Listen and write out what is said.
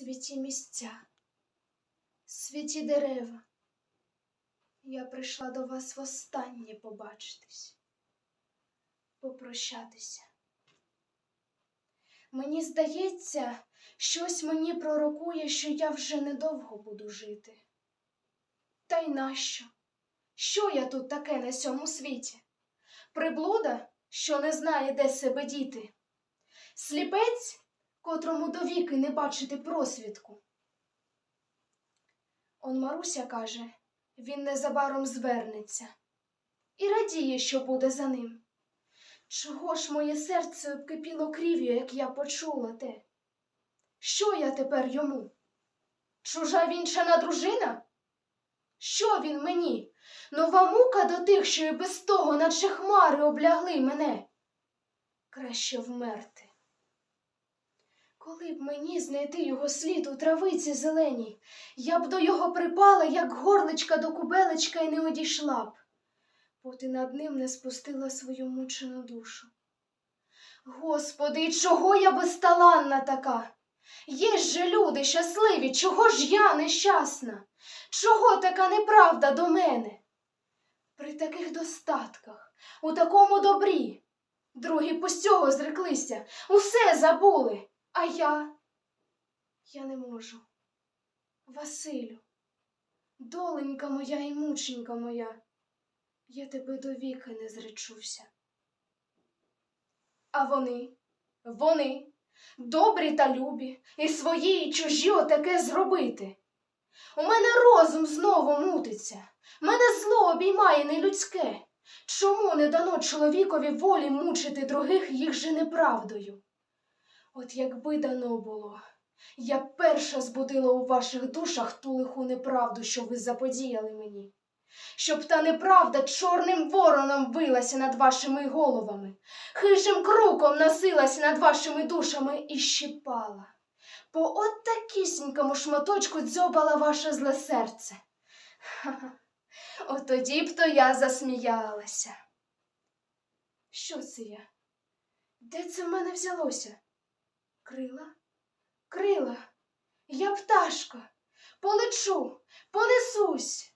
святі місця, святі дерева. Я прийшла до вас востаннє побачитись, попрощатися. Мені здається, щось мені пророкує, що я вже недовго буду жити. Та й нащо? Що я тут таке на сьому світі? Приблуда, що не знає, де себе діти? Сліпець, котрому довіки не бачити просвідку. Он Маруся каже, він незабаром звернеться і радіє, що буде за ним. Чого ж моє серце обкипіло крів'ю, як я почула те? Що я тепер йому? Чужа вінчана дружина? Що він мені? Нова мука до тих, що і без того, наче хмари облягли мене. Краще вмерти. Коли б мені знайти його слід у травиці зеленій, я б до його припала, як горличка до кубелечка, і не одійшла б, поти над ним не спустила свою мучену душу. Господи, і чого я безталанна така? Є ж же люди щасливі, чого ж я нещасна? Чого така неправда до мене? При таких достатках, у такому добрі. Другі пустього зреклися, усе забули, а я. Я не можу. Василю, доленька моя і мученька моя, я тебе до віки не зречуся. А вони, вони, добрі та любі, і свої, і чужі отаке зробити. У мене розум знову мутиться, мене зло обіймає нелюдське. Чому не дано чоловікові волі мучити других їх же неправдою? От якби дано було, я перша збудила у ваших душах ту лиху неправду, що ви заподіяли мені, щоб та неправда чорним вороном вилася над вашими головами, хижим круком носилася над вашими душами і щипала. По от такісінькому шматочку дзьобала ваше зле серце. От тоді б то я засміялася. Що це я? Де це в мене взялося? Крила? Крила. Я пташка. Полечу, понесусь.